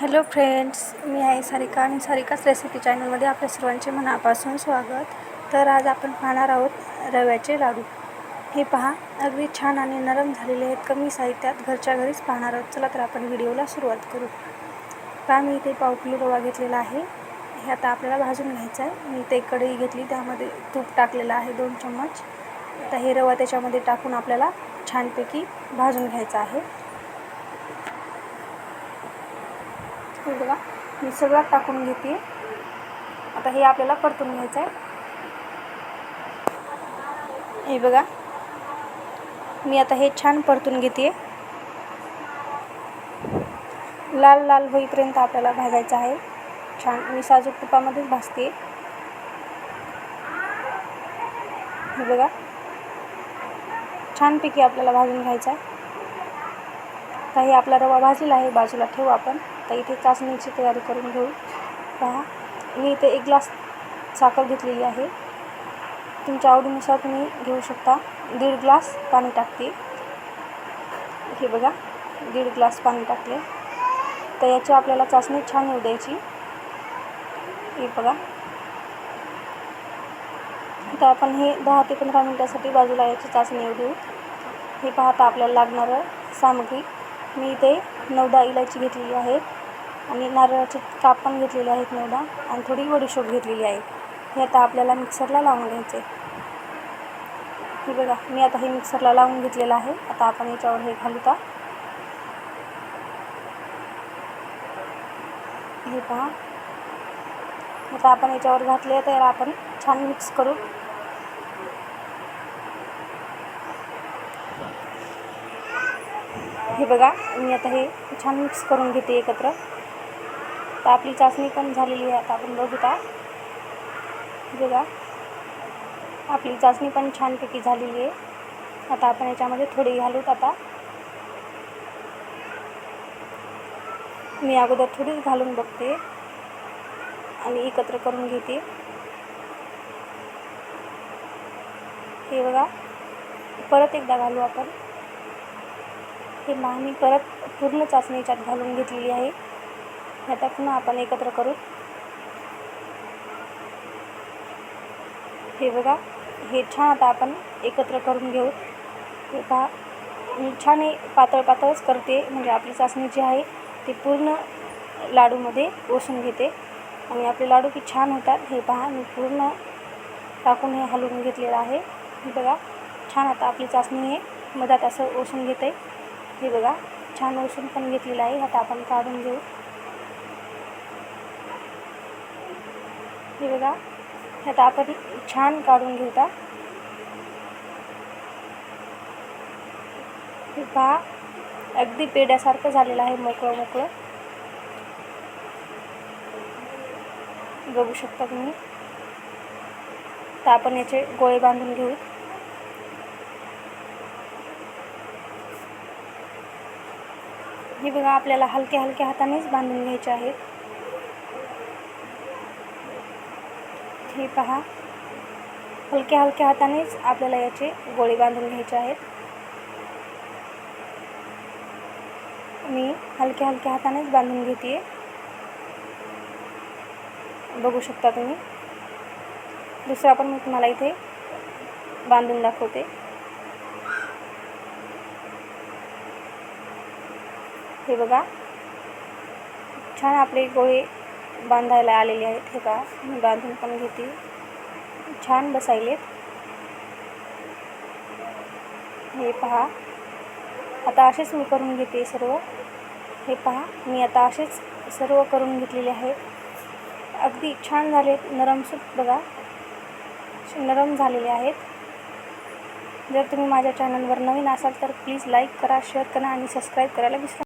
Hello friends मी आहे सारिका आणि सारिकाच recipe चॅनलमध्ये आपल्या सर्वांचे मनापासून स्वागत. तर आज आपण पाहणार आहोत रव्याचे लाडू. हे पहा अगदी छान आणि नरम झालेले आहेत. कमी साहित्यात घरच्या घरीच पाहणार आहोत. चला तर आपण व्हिडिओला सुरुवात करू. पहा मी इथे पाव किलो रवा घेतलेला आहे. हे आता आपल्याला भाजून घ्यायचं आहे. मी ते कढई घेतली त्यामध्ये तूप टाकलेलं आहे दोन चम्मच. आता हे रवा त्याच्यामध्ये टाकून आपल्याला छानपैकी भाजून घ्यायचं आहे. हे बघा. मी सगळं टाकून घेते. आता हे आपल्याला परतून घ्यायचं आहे. हे बघा. मी आता हे छान परतून घेते. लाल लाल होईपर्यंत आपल्याला भाजायचं आहे. छान. मी साजूक तुपामध्येच भाजते. हे बघा. छानपैकी आपल्याला भाजून घ्यायचं आहे. काही आपला रवा भाजलेला आहे बाजूला ठेवू आपण. तर इथे चाचणीची तयारी करून घेऊ. पहा मी इथे एक ग्लास साखर घेतलेली आहे. तुमच्या आवडीनुसार तुम्ही घेऊ शकता. दीड ग्लास पाणी टाकते. हे बघा दीड ग्लास पाणी टाकले. तर याची आपल्याला चाचणी छान येऊ द्यायची. हे बघा. आता आपण हे दहा ते पंधरा मिनटासाठी बाजूला याची चाचणी येऊ देऊ हे पाहता आपल्याला लागणारं सामग्री. मी इथे नवदा इलायची घेतलेली आहे आणि नारळाचे काप पण घेतलेले आहेत नवदा आणि थोडी बडीशोप घेतलेली आहे. हे आता आपल्याला मिक्सरला लावून घ्यायचे. हे बघा मी आता हे मिक्सरला लावून घेतलेलं आहे. आता आपण याच्यावर हे घालूता हे पहा. आता आपण याच्यावर घातले तर आपण छान मिक्स करू हे बघा मी आता हे छान मिक्स करून घेते एकत्र. तर आपली चाचणी पण झालेली आहे आता आपण बघूता बघा आपली चाचणी पण छानपैकी झालेली आहे. आता आपण याच्यामध्ये थोडी घालूत आता. मी अगोदर थोडीच घालून बघते आणि एकत्र करून घेते. हे बघा परत एकदा घालू आपण. हे मा मी परत पूर्ण चाचणी याच्यात घालून घेतलेली आहे. आता पुन्हा आपण एकत्र करू. हे बघा हे छान आता आपण एकत्र करून घेऊ. हे पहा मी छान हे पातळ पातळच करते म्हणजे आपली चाचणी जी आहे ती पूर्ण लाडूमध्ये ओसून घेते. आणि आपले लाडू की छान होतात हे पहा मी पूर्ण टाकून हे हलवून घेतलेलं आहे. हे बघा छान आता आपली चाचणी हे मधात असं ओसून घेते. हे बघा छान ओसून पण घेतलेलं आहे. आता आपण काढून घेऊ. हे बघा आता आपण छान काढून घेऊता. हे पहा अगदी पेड्यासारखं झालेलं आहे मोकळं मोकळं. बघू शकता तुम्ही. तर आपण याचे गोळे बांधून घेऊ. हे बघा आपल्याला हलक्या हलक्या हातानेच बांधून घ्यायचे आहेत. हे पहा. हलक्या हलक्या हातानेच आपल्याला याचे गोळे बांधून घ्यायचे आहेत. मी हलक्या हलक्या हातानेच बांधून घेते बघू शकता तुम्ही. दुसरा पण मी तुम्हाला इथे बांधून दाखवते. हे बघा. छान आपले गोळे बांधायला आलेले आहेत हे का मी बांधून पण घेते. छान बसायलेत. हे पहा. आता असेच मी करून घेते सर्व. हे पहा. मी आता असेच सर्व करून घेतलेले आहेत अगदी छान झाले नरमसूत बघा. नरम झालेले आहेत. जर तुम्ही माझ्या चॅनलवर नवीन असाल तर प्लीज लाईक करा शेअर करा आणि सबस्क्राईब करायला विसरा